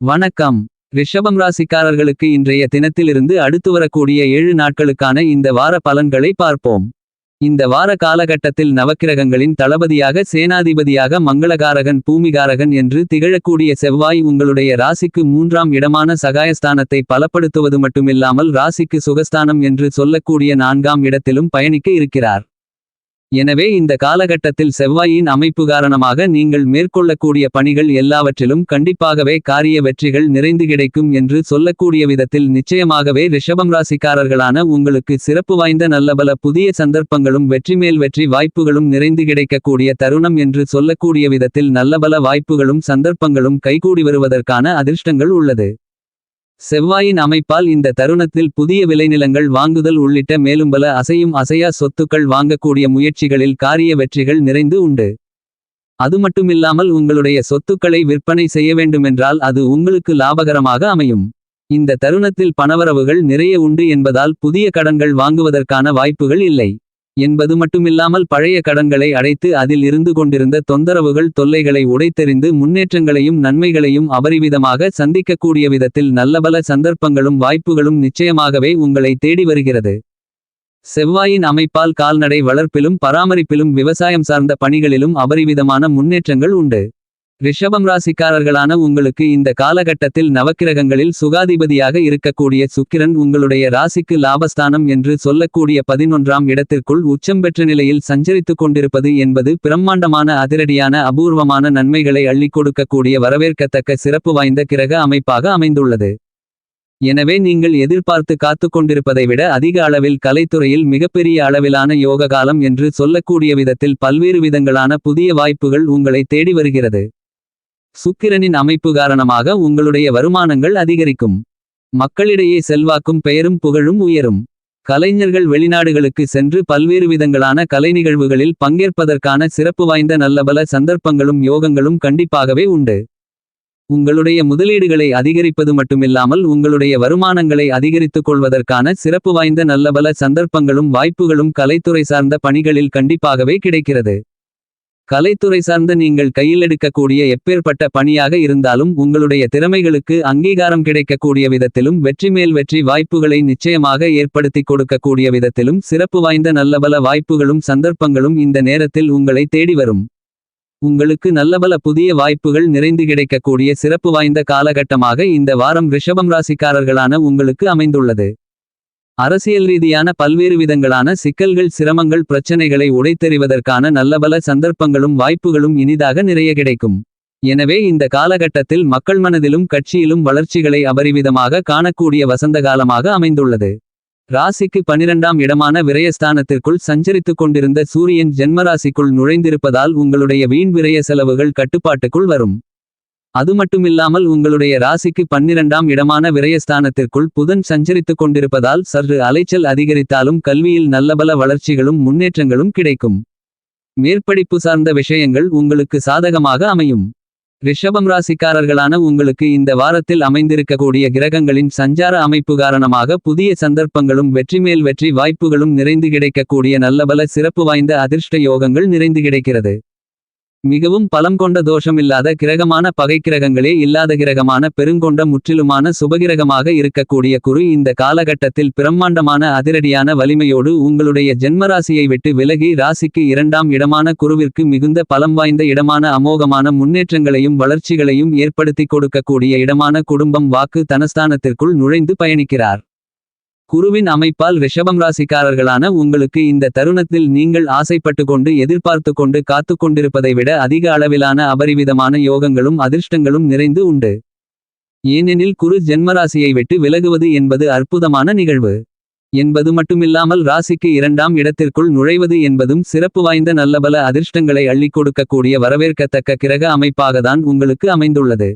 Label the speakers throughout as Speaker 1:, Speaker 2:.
Speaker 1: வணக்கம். ரிஷபம் ராசிக்காரர்களுக்கு இன்றைய தினத்திலிருந்து அடுத்து வரக்கூடிய ஏழு நாட்களுக்கான இந்த வார பலன்களை பார்ப்போம். இந்த வார காலகட்டத்தில் நவக்கிரகங்களின் தளபதியாக சேனாதிபதியாக மங்களகாரகன் பூமிகாரகன் என்று திகழக்கூடிய செவ்வாய் உங்களுடைய ராசிக்கு மூன்றாம் இடமான சகாயஸ்தானத்தை பலப்படுத்துவது மட்டுமில்லாமல் ராசிக்கு சுகஸ்தானம் என்று சொல்லக்கூடிய நான்காம் இடத்திலும் பயணிக்க இருக்கிறார். எனவே இந்த காலகட்டத்தில் செவ்வாயின் அமைப்பு காரணமாக நீங்கள் மேற்கொள்ளக்கூடிய பணிகள் எல்லாவற்றிலும் கண்டிப்பாகவே காரிய வெற்றிகள் நிறைந்து கிடைக்கும் என்று சொல்லக்கூடிய விதத்தில் நிச்சயமாகவே ரிஷபம் ராசிக்காரர்களான உங்களுக்கு சிறப்பு வாய்ந்த நல்லபல புதிய சந்தர்ப்பங்களும் வெற்றிமேல் வெற்றி வாய்ப்புகளும் நிறைந்து கிடைக்கக்கூடிய தருணம் என்று சொல்லக்கூடிய விதத்தில் நல்லபல வாய்ப்புகளும் சந்தர்ப்பங்களும் கைகூடி வருவதற்கான அதிர்ஷ்டங்கள் உள்ளது. செவ்வாயின் அமைப்பால் இந்த தருணத்தில் புதிய விளைநிலங்கள் வாங்குதல் உள்ளிட்ட மேலும் பல அசையும் அசையா சொத்துக்கள் வாங்கக்கூடிய முயற்சிகளில் காரிய வெற்றிகள் நிறைந்து உண்டு. அது மட்டுமில்லாமல் உங்களுடைய சொத்துக்களை விற்பனை செய்ய வேண்டுமென்றால் அது உங்களுக்கு லாபகரமாக அமையும். இந்த தருணத்தில் பணவரவுகள் நிறைய உண்டு என்பதால் புதிய கடன்கள் வாங்குவதற்கான வாய்ப்புகள் இல்லை. என்பது மட்டுமில்லாமல் பழைய கடன்களை அடைத்து அதில் இருந்து கொண்டிருந்த தொந்தரவுகள் தொல்லைகளை உடைத்தெறிந்து முன்னேற்றங்களையும் நன்மைகளையும் அபரிவிதமாக சந்திக்கக்கூடிய விதத்தில் நல்லபல சந்தர்ப்பங்களும் வாய்ப்புகளும் நிச்சயமாகவே உங்களை தேடி வருகிறது. செவ்வாயின் அமைப்பால் கால்நடை வளர்ப்பிலும் பராமரிப்பிலும் விவசாயம் சார்ந்த பணிகளிலும் அபரிவிதமான முன்னேற்றங்கள் உண்டு. ரிஷபம் ராசிக்காரர்களான உங்களுக்கு இந்த காலகட்டத்தில் நவக்கிரகங்களில் சுகாதிபதியாக இருக்கக்கூடிய சுக்கிரன் உங்களுடைய ராசிக்கு லாபஸ்தானம் என்று சொல்லக்கூடிய பதினொன்றாம் இடத்திற்குள் உச்சம் பெற்ற நிலையில் சஞ்சரித்துக் கொண்டிருப்பது என்பது பிரம்மாண்டமான அதிரடியான அபூர்வமான நன்மைகளை அள்ளிக் கொடுக்கக்கூடிய வரவேற்கத்தக்க சிறப்பு வாய்ந்த கிரக அமைப்பாக அமைந்துள்ளது. எனவே நீங்கள் எதிர்பார்த்து காத்துக் கொண்டிருப்பதை விட அதிக அளவில் கலைத்துறையில் மிகப்பெரிய அளவிலான யோக காலம் என்று சொல்லக்கூடிய விதத்தில் பல்வேறு விதங்களான புதிய வாய்ப்புகள் உங்களை தேடி வருகிறது. சுக்கிரனின் அமைப்பு காரணமாக உங்களுடைய வருமானங்கள் அதிகரிக்கும். மக்களிடையே செல்வாக்கும் பெயரும் புகழும் உயரும். கலைஞர்கள் வெளிநாடுகளுக்கு சென்று பல்வேறு விதங்களான கலை நிகழ்வுகளில் பங்கேற்பதற்கான சிறப்பு வாய்ந்த நல்லபல சந்தர்ப்பங்களும் யோகங்களும் கண்டிப்பாகவே உண்டு. உங்களுடைய முதலீடுகளை அதிகரிப்பது மட்டுமில்லாமல் உங்களுடைய வருமானங்களை அதிகரித்துக் கொள்வதற்கான சிறப்பு வாய்ந்த நல்லபல சந்தர்ப்பங்களும் வாய்ப்புகளும் கலைத்துறை சார்ந்த பணிகளில் கண்டிப்பாகவே கிடைக்கிறது. கலைத்துறை சார்ந்த நீங்கள் கையில் எடுக்கக்கூடிய எப்பேற்பட்ட பணியாக இருந்தாலும் உங்களுடைய திறமைகளுக்கு அங்கீகாரம் கிடைக்கக்கூடிய விதத்திலும் வெற்றி மேல் வெற்றி வாய்ப்புகளை நிச்சயமாக ஏற்படுத்திக் கொடுக்கக்கூடிய விதத்திலும் சிறப்பு வாய்ந்த நல்லபல வாய்ப்புகளும் சந்தர்ப்பங்களும் இந்த நேரத்தில் உங்களை தேடி வரும். உங்களுக்கு நல்லபல புதிய வாய்ப்புகள் நிறைந்து கிடைக்கக்கூடிய சிறப்பு வாய்ந்த காலகட்டமாக இந்த வாரம் ரிஷபம் ராசிக்காரர்களான உங்களுக்கு அமைந்துள்ளது. அரசியல் ரீதியான பல்வேறு விதங்களான சிக்கல்கள் சிரமங்கள் பிரச்சனைகளை உடைத்தெறிவதற்கான நல்லபல சந்தர்ப்பங்களும் வாய்ப்புகளும் இனிதாக நிறைய கிடைக்கும். எனவே இந்த காலகட்டத்தில் மக்கள் மனதிலும் கட்சியிலும் வளர்ச்சிகளை அபரிவிதமாக காணக்கூடிய வசந்த காலமாக அமைந்துள்ளது. ராசிக்கு பனிரெண்டாம் இடமான விரயஸ்தானத்திற்குள் சஞ்சரித்துக் கொண்டிருந்த சூரியன் ஜென்மராசிக்குள் நுழைந்திருப்பதால் உங்களுடைய வீண் விரய செலவுகள் கட்டுப்பாட்டுக்குள் வரும். அது மட்டுமில்லாமல் உங்களுடைய ராசிக்கு பன்னிரண்டாம் இடமான விரயஸ்தானத்திற்குள் புதன் சஞ்சரித்துக் கொண்டிருப்பதால் சற்று அலைச்சல் அதிகரித்தாலும் கல்வியில் நல்லபல வளர்ச்சிகளும் முன்னேற்றங்களும் கிடைக்கும். மேற்படிப்பு சார்ந்த விஷயங்கள் உங்களுக்கு சாதகமாக அமையும். ரிஷபம் ராசிக்காரர்களான உங்களுக்கு இந்த வாரத்தில் அமைந்திருக்கக்கூடிய கிரகங்களின் சஞ்சார அமைப்பு காரணமாக புதிய சந்தர்ப்பங்களும் வெற்றிமேல் வெற்றி வாய்ப்புகளும் நிறைந்து கிடைக்கக்கூடிய நல்லபல சிறப்பு வாய்ந்த அதிர்ஷ்ட யோகங்கள் நிறைந்து கிடைக்கிறது. மிகவும் பலம் கொண்ட தோஷமில்லாத கிரகமான பகைக்கிரகங்களே இல்லாத கிரகமான பெருங்கொண்ட முற்றிலுமான சுபகிரகமாக இருக்கக்கூடிய குரு இந்த காலகட்டத்தில் பிரம்மாண்டமான அதிரடியான வலிமையோடு உங்களுடைய ஜென்மராசியை விட்டு விலகி ராசிக்கு இரண்டாம் இடமான குருவிற்கு மிகுந்த பலம் வாய்ந்த இடமான அமோகமான முன்னேற்றங்களையும் வளர்ச்சிகளையும் ஏற்படுத்திக் கொடுக்கக்கூடிய இடமான குடும்பம் வாக்கு தனஸ்தானத்திற்குள் நுழைந்து பயணிக்கிறார். குருவின் அமைப்பால் ரிஷபம் ராசிக்காரர்களான உங்களுக்கு இந்த தருணத்தில் நீங்கள் ஆசைப்பட்டு கொண்டு எதிர்பார்த்து கொண்டு காத்து கொண்டிருப்பதை விட அதிக அளவிலான அபரிவிதமான யோகங்களும் அதிர்ஷ்டங்களும் நிறைந்து உண்டு. ஏனெனில் குரு ஜென்மராசியை விட்டு விலகுவது என்பது அற்புதமான நிகழ்வு. என்பது மட்டுமில்லாமல் ராசிக்கு இரண்டாம் இடத்திற்குள் நுழைவது என்பதும் சிறப்பு வாய்ந்த நல்லபல அதிர்ஷ்டங்களை அள்ளிக் கொடுக்கக்கூடிய வரவேற்கத்தக்க கிரக அமைப்பாகத்தான் உங்களுக்கு அமைந்துள்ளது.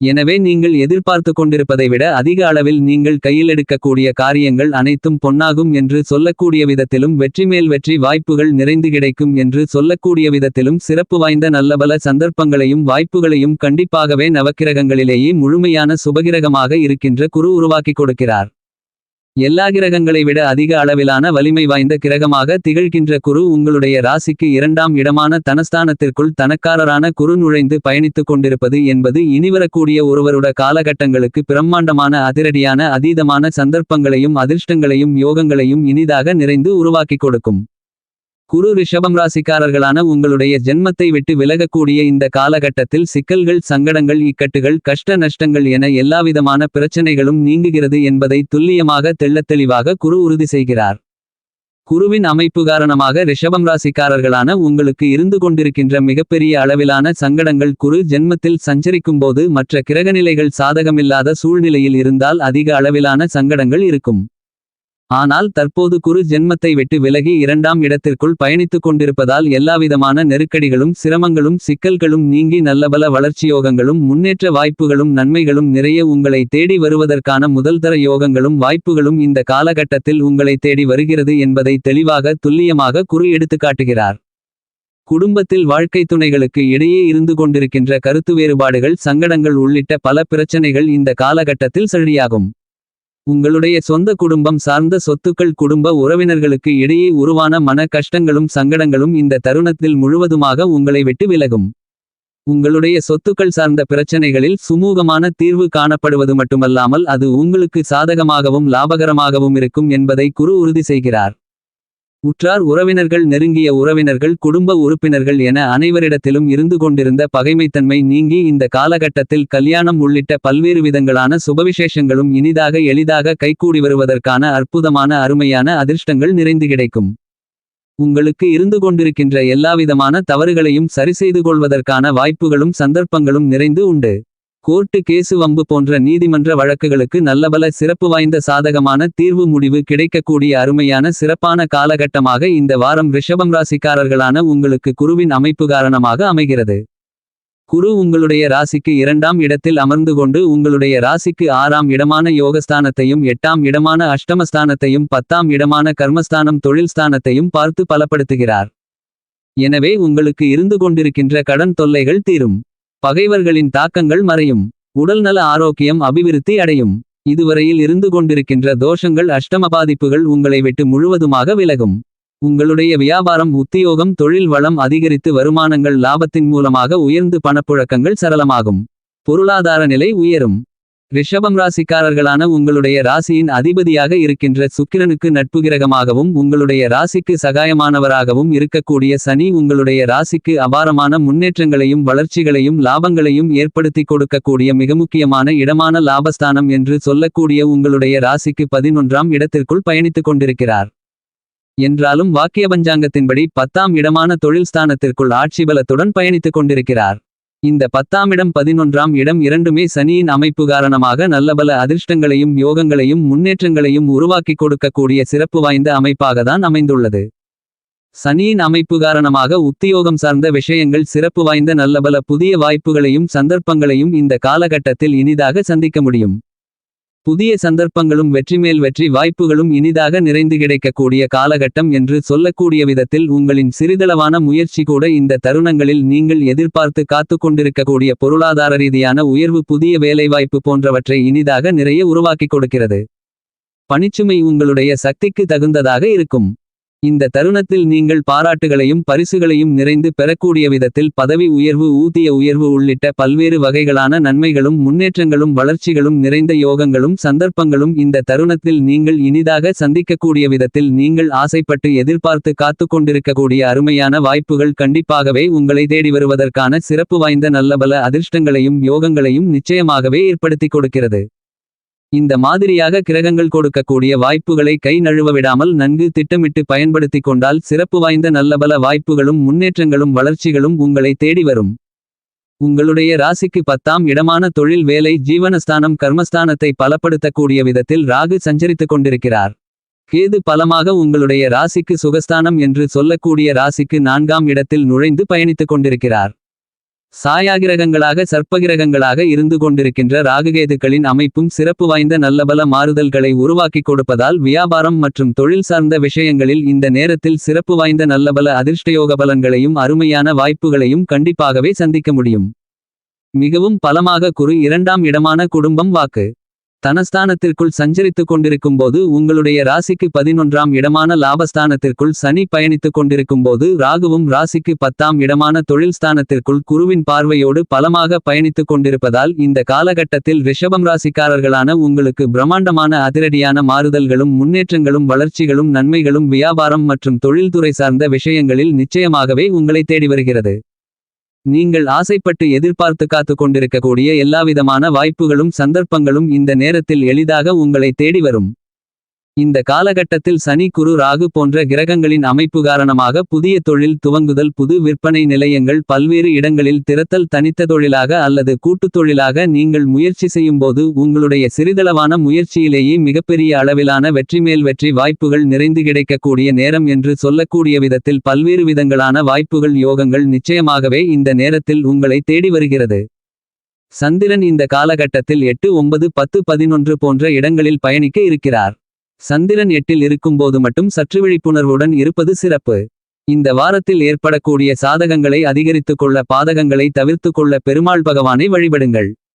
Speaker 1: எனவே நீங்கள் எதிர்பார்த்து கொண்டிருப்பதை விட அதிக அளவில் நீங்கள் கையில் எடுக்கக்கூடிய காரியங்கள் அனைத்தும் பொன்னாகும் என்று சொல்லக்கூடிய விதத்திலும் வெற்றி மேல் வெற்றி வாய்ப்புகள் நிறைந்து கிடைக்கும் என்று சொல்லக்கூடிய விதத்திலும் சிறப்பு வாய்ந்த நல்லபல சந்தர்ப்பங்களையும் வாய்ப்புகளையும் கண்டிப்பாகவே நவக்கிரகங்களிலேயே முழுமையான சுபகிரகமாக இருக்கின்ற குரு உருவாக்கிக் கொடுக்கிறார். எல்லா கிரகங்களை விட அதிக அளவிலான வலிமை வாய்ந்த கிரகமாக திகழ்கின்ற குரு உங்களுடைய ராசிக்கு இரண்டாம் இடமான தனஸ்தானத்திற்குள் தனக்காரரான குரு நுழைந்து பயணித்துக் கொண்டிருப்பது என்பது இனிவரக்கூடிய ஒருவருட காலகட்டங்களுக்கு பிரம்மாண்டமான அதிரடியான அதீதமான சந்தர்ப்பங்களையும் அதிர்ஷ்டங்களையும் யோகங்களையும் இனிதாக நிறைந்து உருவாக்கிக் கொடுக்கும். குரு ரிஷபம் ராசிக்காரர்களான உங்களுடைய ஜென்மத்தை விட்டு விலகக்கூடிய இந்த காலகட்டத்தில் சிக்கல்கள் சங்கடங்கள் இக்கட்டுகள் கஷ்ட நஷ்டங்கள் என எல்லாவிதமான பிரச்சனைகளும் நீங்குகிறது என்பதை துல்லியமாக தெள்ளத்தெளிவாக குரு உறுதி செய்கிறார். குருவின் அமைப்பு காரணமாக ரிஷபம் ராசிக்காரர்களான உங்களுக்கு இருந்து கொண்டிருக்கின்ற மிகப்பெரிய அளவிலான சங்கடங்கள் குரு ஜென்மத்தில் சஞ்சரிக்கும்போது மற்ற கிரகநிலைகள் சாதகமில்லாத சூழ்நிலையில் இருந்தால் அதிக அளவிலான சங்கடங்கள் இருக்கும். ஆனால் தற்போது குரு ஜென்மத்தை விட்டு விலகி இரண்டாம் இடத்திற்குள் பயணித்துக் கொண்டிருப்பதால் எல்லாவிதமான நெருக்கடிகளும் சிரமங்களும் சிக்கல்களும் நீங்கி நல்லபல வளர்ச்சியோகங்களும் முன்னேற்ற வாய்ப்புகளும் நன்மைகளும் நிறைய உங்களை தேடி வருவதற்கான முதல்தர யோகங்களும் வாய்ப்புகளும் இந்த காலகட்டத்தில் உங்களை தேடி வருகிறது என்பதை தெளிவாக துல்லியமாக குரு எடுத்துக்காட்டுகிறார் குடும்பத்தில் வாழ்க்கை துணைகளுக்கு இடையே இருந்து கொண்டிருக்கின்ற கருத்து வேறுபாடுகள் சங்கடங்கள் உள்ளிட்ட பல பிரச்சனைகள் இந்த காலகட்டத்தில் சரியாகும். உங்களுடைய சொந்த குடும்பம் சார்ந்த சொத்துக்கள் குடும்ப உறவினர்களுக்கு இடையே உருவான மன கஷ்டங்களும் சங்கடங்களும் இந்த தருணத்தில் முழுவதுமாக உங்களை விட்டு விலகும். உங்களுடைய சொத்துக்கள் சார்ந்த பிரச்சனைகளில் சுமூகமான தீர்வு காணப்படுவது மட்டுமல்லாமல் அது உங்களுக்கு சாதகமாகவும் லாபகரமாகவும் இருக்கும் என்பதை குரு உறுதி செய்கிறார். உற்றார் உறவினர்கள் நெருங்கிய உறவினர்கள் குடும்ப உறுப்பினர்கள் என அனைவரிடத்திலும் இருந்து கொண்டிருந்த பகைமைத்தன்மை நீங்கி இந்த காலகட்டத்தில் கல்யாணம் உள்ளிட்ட பல்வேறு விதங்களான சுபவிசேஷங்களும் இனிதாக எளிதாக கைகூடி வருவதற்கான அற்புதமான அருமையான அதிர்ஷ்டங்கள் நிறைந்து கிடைக்கும். உங்களுக்கு இருந்து கொண்டிருக்கின்ற எல்லாவிதமான தவறுகளையும் சரிசெய்து கொள்வதற்கான வாய்ப்புகளும் சந்தர்ப்பங்களும் நிறைந்து உண்டு. கோர்ட்டு கேசு வம்பு போன்ற நீதிமன்ற வழக்குகளுக்கு நல்லபல சிறப்பு வாய்ந்த சாதகமான தீர்வு முடிவு கிடைக்கக்கூடிய அருமையான சிறப்பான காலகட்டமாக இந்த வாரம் ரிஷபம் ராசிக்காரர்களான உங்களுக்கு குருவின் அமைப்பு காரணமாக அமைகிறது. குரு உங்களுடைய ராசிக்கு இரண்டாம் இடத்தில் அமர்ந்து கொண்டு உங்களுடைய ராசிக்கு ஆறாம் இடமான யோகஸ்தானத்தையும் எட்டாம் இடமான அஷ்டமஸ்தானத்தையும் பத்தாம் இடமான கர்மஸ்தானம் தொழில் ஸ்தானத்தையும் பார்த்து பலப்படுத்துகிறார். எனவே உங்களுக்கு இருந்து கொண்டிருக்கின்ற கடன் தொல்லைகள் தீரும். பகைவர்களின் தாக்கங்கள் மறையும். உடல்நல ஆரோக்கியம் அபிவிருத்தி அடையும். இதுவரையில் இருந்து கொண்டிருக்கின்ற தோஷங்கள் அஷ்டம பாதிப்புகள் உங்களை விட்டு முழுவதுமாக விலகும். உங்களுடைய வியாபாரம் உத்தியோகம் தொழில் வளம் அதிகரித்து வருமானங்கள் லாபத்தின் மூலமாக உயர்ந்து பணப்புழக்கங்கள் சரளமாகும். பொருளாதார நிலை உயரும். ரிஷபம் ராசிக்காரர்களான உங்களுடைய ராசியின் அதிபதியாக இருக்கின்ற சுக்கிரனுக்கு நட்பு கிரகமாகவும் உங்களுடைய ராசிக்கு சகாயமானவராகவும் இருக்கக்கூடிய சனி உங்களுடைய ராசிக்கு அபாரமான முன்னேற்றங்களையும் வளர்ச்சிகளையும் லாபங்களையும் ஏற்படுத்தி கொடுக்கக்கூடிய மிக முக்கியமான இடமான லாபஸ்தானம் என்று சொல்லக்கூடிய உங்களுடைய ராசிக்கு பதினொன்றாம் இடத்திற்குள் பயணித்துக் கொண்டிருக்கிறார். என்றாலும் வாக்கிய பஞ்சாங்கத்தின்படி பத்தாம் இடமான தொழில் ஸ்தானத்திற்குள் ஆட்சி பலத்துடன் பயணித்துக் கொண்டிருக்கிறார். இந்த பத்தாமிடம் பதினொன்றாம் இடம் இரண்டுமே சனியின் அமைப்பு காரணமாக நல்லபல அதிர்ஷ்டங்களையும் யோகங்களையும் முன்னேற்றங்களையும் உருவாக்கிக் கொடுக்கக்கூடிய சிறப்பு வாய்ந்த அமைப்பாகத்தான் அமைந்துள்ளது. சனியின் அமைப்பு காரணமாக உத்தியோகம் சார்ந்த விஷயங்கள் சிறப்பு வாய்ந்த நல்லபல புதிய வாய்ப்புகளையும் சந்தர்ப்பங்களையும் இந்த காலகட்டத்தில் இனிதாக சந்திக்க முடியும். புதிய சந்தர்ப்பங்களும் வெற்றிமேல் வெற்றி வாய்ப்புகளும் இனிதாக நிறைந்து கிடைக்கக்கூடிய காலகட்டம் என்று சொல்லக்கூடிய விதத்தில் உங்களின் சிறிதளவான முயற்சி கூட இந்த தருணங்களில் நீங்கள் எதிர்பார்த்து காத்து கொண்டிருக்கக்கூடிய பொருளாதார ரீதியான உயர்வு புதிய வேலைவாய்ப்பு போன்றவற்றை இனிதாக நிறைய உருவாக்கிக் கொடுக்கிறது. பணிச்சுமை உங்களுடைய சக்திக்கு தகுந்ததாக இருக்கும். இந்த தருணத்தில் நீங்கள் பாராட்டுகளையும் பரிசுகளையும் நிறைந்து பெறக்கூடிய விதத்தில் பதவி உயர்வு ஊதிய உயர்வு உள்ளிட்ட பல்வேறு வகைகளான நன்மைகளும் முன்னேற்றங்களும் வளர்ச்சிகளும் நிறைந்த யோகங்களும் சந்தர்ப்பங்களும் இந்த தருணத்தில் நீங்கள் இனிதாக சந்திக்கக்கூடிய விதத்தில் நீங்கள் ஆசைப்பட்டு எதிர்பார்த்து காத்து கொண்டிருக்கக்கூடிய அருமையான வாய்ப்புகள் கண்டிப்பாகவே உங்களை தேடி வருவதற்கான சிறப்பு வாய்ந்த நல்லபல அதிர்ஷ்டங்களையும் யோகங்களையும் நிச்சயமாகவே ஏற்படுத்திக் கொடுக்கிறது. இந்த மாதிரியாக கிரகங்கள் கொடுக்கக்கூடிய வாய்ப்புகளை கை நழுவ விடாமல் நன்கு திட்டமிட்டு பயன்படுத்திக் கொண்டால் சிறப்பு வாய்ந்த நல்லபல வாய்ப்புகளும் முன்னேற்றங்களும் வளர்ச்சிகளும் உங்களை தேடி வரும். உங்களுடைய ராசிக்கு பத்தாம் இடமான தொழில் வேலை ஜீவனஸ்தானம் கர்மஸ்தானத்தை பலப்படுத்தக்கூடிய விதத்தில் ராகு சஞ்சரித்துக் கொண்டிருக்கிறார். கேது பலமாக உங்களுடைய ராசிக்கு சுகஸ்தானம் என்று சொல்லக்கூடிய ராசிக்கு நான்காம் இடத்தில் நுழைந்து பயணித்துக் கொண்டிருக்கிறார். சாயாகிரகங்களாக சர்ப்பகிரகங்களாக இருந்து கொண்டிருக்கின்ற ராகுகேதுக்களின் அமைப்பும் சிறப்பு வாய்ந்த நல்லபல மாறுதல்களை உருவாக்கிக் கொடுப்பதால் வியாபாரம் மற்றும் தொழில் சார்ந்த விஷயங்களில் இந்த நேரத்தில் சிறப்பு வாய்ந்த நல்லபல அதிர்ஷ்டயோக பலன்களையும் அருமையான வாய்ப்புகளையும் கண்டிப்பாகவே சந்திக்க முடியும். மிகவும் பலமாக குறு இரண்டாம் இடமான குடும்பம் வாக்கு. தனஸ்தானத்திற்குள் சஞ்சரித்துக் கொண்டிருக்கும்போது உங்களுடைய ராசிக்கு பதினொன்றாம் இடமான லாபஸ்தானத்திற்குள் சனி பயணித்துக் கொண்டிருக்கும்போது ராகுவும் ராசிக்கு பத்தாம் இடமான தொழில் ஸ்தானத்திற்குள் குருவின் பார்வையோடு பலமாக பயணித்துக் கொண்டிருப்பதால் இந்த காலகட்டத்தில் ரிஷபம் ராசிக்காரர்களான உங்களுக்கு பிரம்மாண்டமான அதிரடியான மாறுதல்களும் முன்னேற்றங்களும் வளர்ச்சிகளும் நன்மைகளும் வியாபாரம் மற்றும் தொழில்துறை சார்ந்த விஷயங்களில் நிச்சயமாகவே உங்களை தேடி வருகிறது. நீங்கள் ஆசைப்பட்டு எதிர்பார்த்து காத்து கொண்டிருக்கக்கூடிய எல்லாவிதமான வாய்ப்புகளும் சந்தர்ப்பங்களும் இந்த நேரத்தில் எளிதாக உங்களை தேடி வரும். இந்த காலகட்டத்தில் சனி குரு ராகு போன்ற கிரகங்களின் அமைப்பு காரணமாக புதிய தொழில் துவங்குதல் புது விற்பனை நிலையங்கள் பல்வேறு இடங்களில் திறத்தல் தனித்த தொழிலாக அல்லது கூட்டுத் தொழிலாக நீங்கள் முயற்சி செய்யும்போது உங்களுடைய சிறிதளவான முயற்சியிலேயே மிகப்பெரிய அளவிலான வெற்றிமேல் வெற்றி வாய்ப்புகள் நிறைந்து கிடைக்கக்கூடிய நேரம் என்று சொல்லக்கூடிய விதத்தில் பல்வேறு விதங்களான வாய்ப்புகள் யோகங்கள் நிச்சயமாகவே இந்த நேரத்தில் உங்களை தேடி வருகிறது. சந்திரன் இந்த காலகட்டத்தில் எட்டு ஒன்பது பத்து பதினொன்று போன்ற இடங்களில் பயணிக்க இருக்கிறார். சந்திரன் எட்டில் இருக்கும்போது மட்டும் சற்று விழிப்புணர்வுடன் இருப்பது சிறப்பு. இந்த வாரத்தில் ஏற்படக்கூடிய சாதகங்களை அதிகரித்துக் கொள்ள பாதகங்களை தவிர்த்துக் கொள்ள பெருமாள் பகவானை வழிபடுங்கள்.